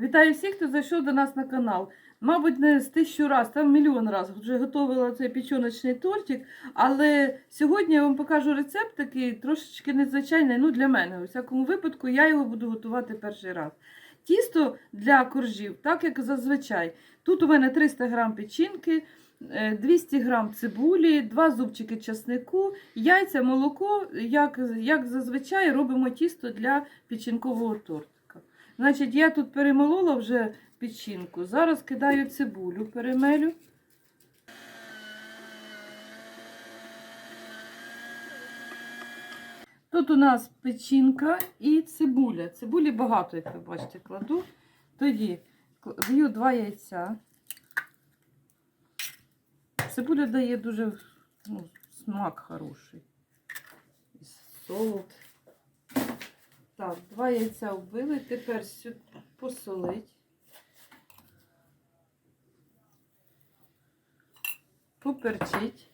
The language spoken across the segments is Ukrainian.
Вітаю всіх, хто зайшов до нас на канал. Мабуть, не з тисячу раз, там мільйон разів вже готувала цей печоночний тортик. Але сьогодні я вам покажу рецепт такий трошечки незвичайний. Ну, для мене. У всякому випадку я його буду готувати перший раз. Тісто для коржів, так як зазвичай. Тут у мене 300 грам печінки, е, 200 грам цибулі, 2 зубчики часнику, яйця, молоко. Як, як зазвичай робимо тісто для печінкового тортика. Значить, я тут перемолола вже печінку. Зараз кидаю цибулю, перемелю. Тут у нас печінка і цибуля. Цибулі багато, як ви бачите, кладу. Тоді в'ю два яйця. Цибуля дає дуже ну, смак хороший. І Солод. Так, два яйця вбили. Тепер сюди посолить. Поперчить.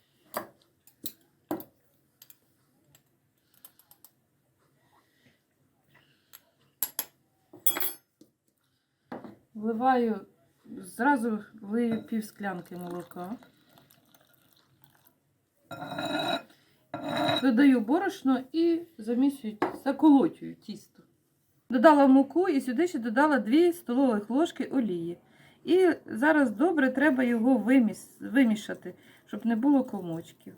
Вливаю, зразу влию пів склянки молока. Додаю борошно і замісюю, заколотюю тісто. Додала муку і сюди ще додала 2 столових ложки олії. І зараз добре треба його вимішати, щоб не було комочків.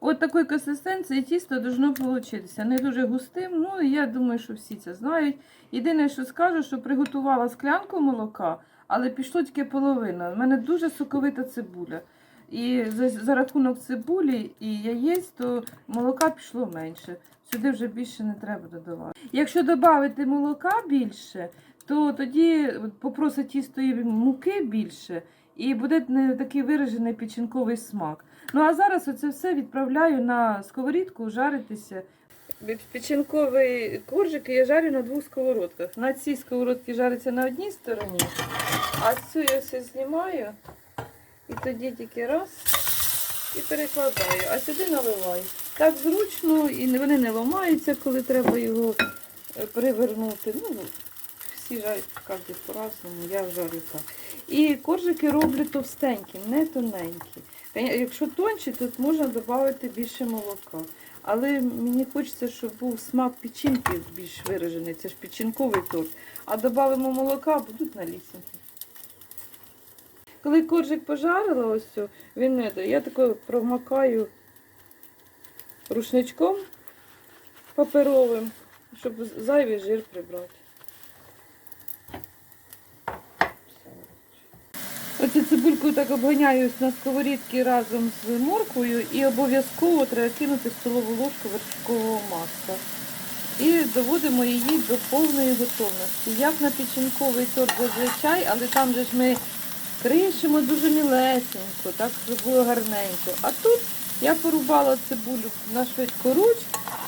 От такої консистенції тісто должно получитися. Не дуже густим, ну я думаю, що всі це знають. Єдине, що скажу, що приготувала склянку молока, але пішло тільки половина. У мене дуже соковита цибуля. І за, за рахунок цибулі і яєць, то молока пішло менше. Сюди вже більше не треба додавати. Якщо додати молока більше, то тоді попросить тісто і муки більше, і буде не такий виражений печінковий смак. Ну а зараз оце все відправляю на сковорідку жаритися. Печінковий коржик я жарю на двох сковородках. На цій сковородці жариться на одній стороні, а цю я все знімаю. І тоді тільки раз і перекладаю, а сюди наливаю. Так зручно, і вони не ламаються, коли треба його е, перевернути. Ну, всі жарять кожен по-разному, я жарю так. І коржики роблю товстенькі, не тоненькі. Якщо тонші, то можна додати більше молока. Але мені хочеться, щоб був смак печінки більш виражений. Це ж печінковий торт. А додамо молока, будуть налісінькі. Коли коржик пожарила, ось він не дає. Я тако промакаю рушничком паперовим, щоб зайвий жир прибрати. Оцю цибульку так обганяю на сковорідці разом з морквою і обов'язково треба кинути столову ложку вершкового масла. І доводимо її до повної готовності. Як на печінковий торт зазвичай, але там же ж ми кришимо дуже мілесенько, так щоб було гарненько. А тут я порубала цибулю на швидкоруч,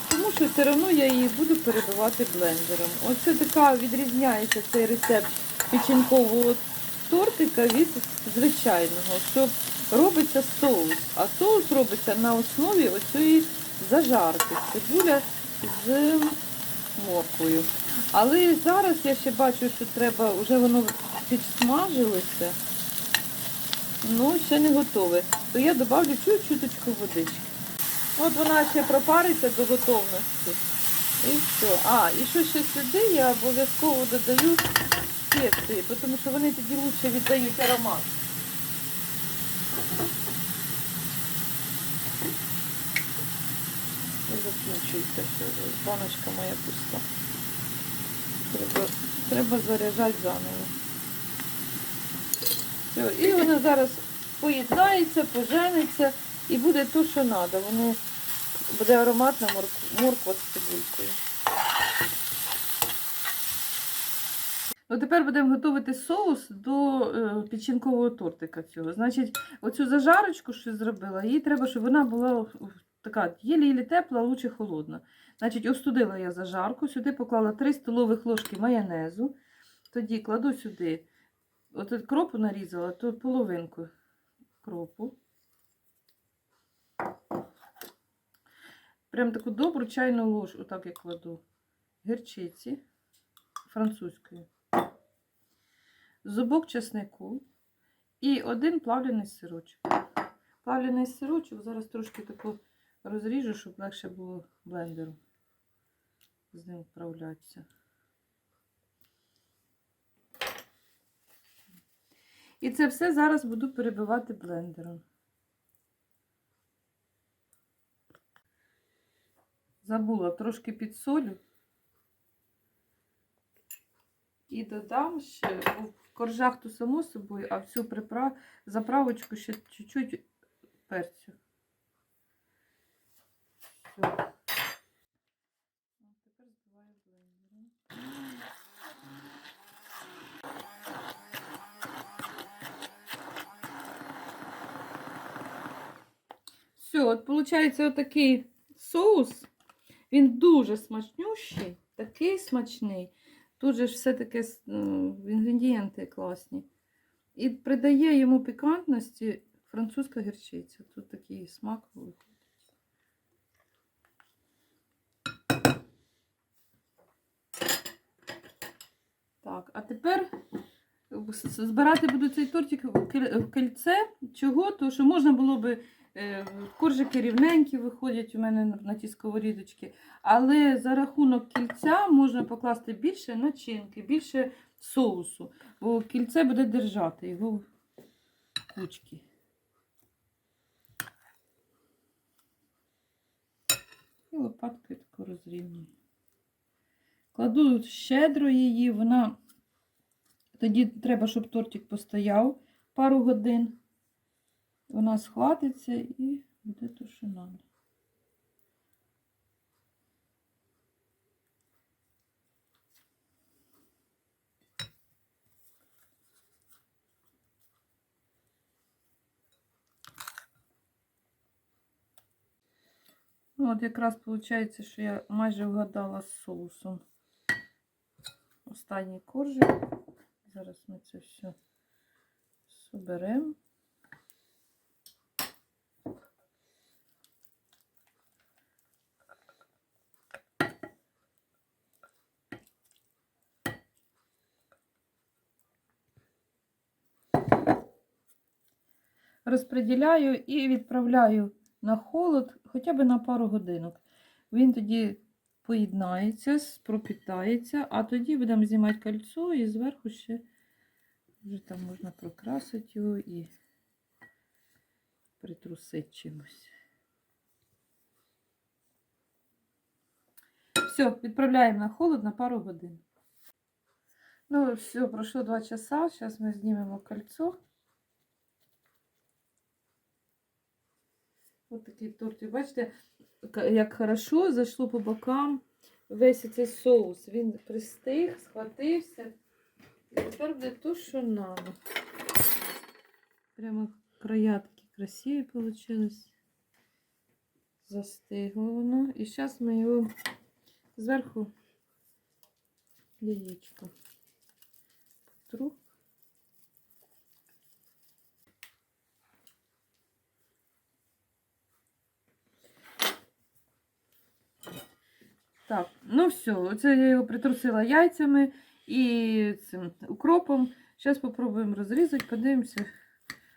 тому що все одно я її буду перебивати блендером. Оце така відрізняється цей рецепт печінкового тортика від звичайного, що робиться соус. А соус робиться на основі оцієї зажарки. Цибуля з морквою. Але зараз я ще бачу, що треба, вже воно підсмажилося, ну ще не готове. То я додавлю чуть-чуточку водички. От вона ще пропариться до готовності. І все. А, і що ще сюди я обов'язково додаю спеції, тому що вони тоді краще віддають аромат. І закінчується, що баночка моя пуста. Треба, треба заряджати заново. І воно зараз поєднається, пожениться і буде то, що треба. Воно буде ароматна морква з цибулькою. Ну, тепер будемо готувати соус до е, печінкового тортика цього. Значить, оцю зажарочку, що зробила, їй треба, щоб вона була така єлі-єлі тепла, лучше холодна. Значить, остудила я зажарку, сюди поклала 3 столових ложки майонезу. Тоді кладу сюди, от кропу нарізала, то половинку кропу. Прям таку добру чайну ложку, отак я кладу, гірчиці французької. зубок чеснику і один плавлений сирочок. Плавлений сирочок зараз трошки таку розріжу, щоб легше було блендеру з ним вправлятися. І це все зараз буду перебивати блендером. Забула трошки підсолю. І додам ще в коржах то само собою, а в цю припра... заправочку ще чуть-чуть перцю. Все. От Тепер збиваю блендером. Все, от виходить отакий соус. Він дуже смачнющий, такий смачний. Тут же ж все-таки ну, інгредієнти класні. І придає йому пікантності французька гірчиця. Тут такий смак виходить. Так, а тепер збирати буду цей тортик в кільце. Чого? Тому що можна було би коржики рівненькі виходять у мене на- на ті сковорідочки. Але за рахунок кільця можна покласти більше начинки, більше соусу, бо кільце буде держати його в кучки. І лопаткою таку розрівнюю. Кладу щедро її, вона тоді треба, щоб тортик постояв пару годин. Вона схватиться і буде надо. Ну, от якраз виходить, що я майже вгадала з соусом. Останній коржик. Зараз ми це все соберемо. Розподіляю і відправляю на холод хоча б на пару годинок. Він тоді поєднається, пропітається, а тоді будемо знімати кольцо і зверху ще вже там можна прокрасити його і притрусити чимось. Все, відправляємо на холод на пару годин. Ну, все, пройшло 2 часа. Зараз ми знімемо кольцо. Ось такий тортик. Бачите, як хорошо зайшло по бокам весь цей соус. Він пристиг, схватився. І тепер буде то, що надо. Прямо края такі красиві получились. Застигло воно. І зараз ми його зверху яєчко. Тру. Так, ну все, оце я його притрусила яйцями і цим укропом. Зараз спробуємо розрізати, подивимося.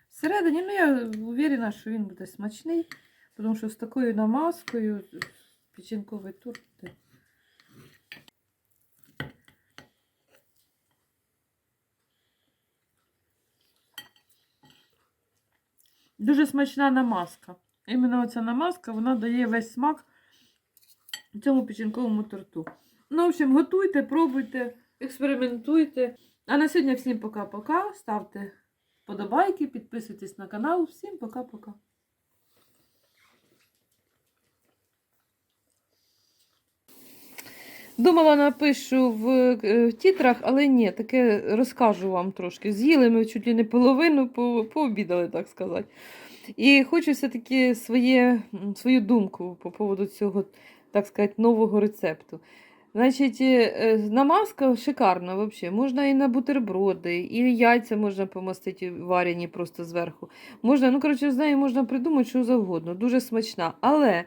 Всередині, ну я уверена, що він буде смачний, тому що з такою намазкою печінковий торт. Дуже смачна намазка. Іменно оця намазка, вона дає весь смак цьому печінковому торту. Ну, в общем, готуйте, пробуйте, експериментуйте. А на сьогодні всім пока-пока. Ставте вподобайки, підписуйтесь на канал. Всім пока-пока. Думала, напишу в, е, в тітрах, але ні, таке розкажу вам трошки. З'їли ми чуть ли не половину, по, пообідали, так сказати. І хочу все-таки свою думку по поводу цього, так сказати, нового рецепту. Значить, е, е, намазка шикарна взагалі. Можна і на бутерброди, і яйця можна помастити варені просто зверху. Можна, ну коротше, з нею можна придумати що завгодно. Дуже смачна. Але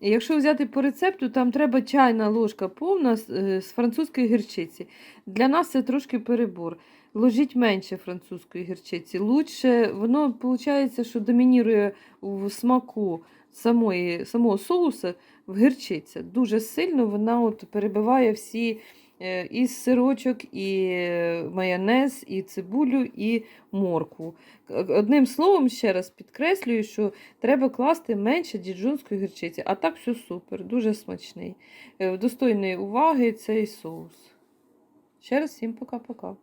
якщо взяти по рецепту, там треба чайна ложка повна з, е, французької гірчиці. Для нас це трошки перебор. ложіть менше французької гірчиці. Лучше воно виходить, що домінірує в смаку самої, самого соуса гірчиця. Дуже сильно вона от перебиває всі е, і сирочок, і майонез, і цибулю, і моркву. Одним словом, ще раз підкреслюю, що треба класти менше діджонської гірчиці. А так все супер, дуже смачний. Е, Достойної уваги цей соус. Ще раз всім пока-пока.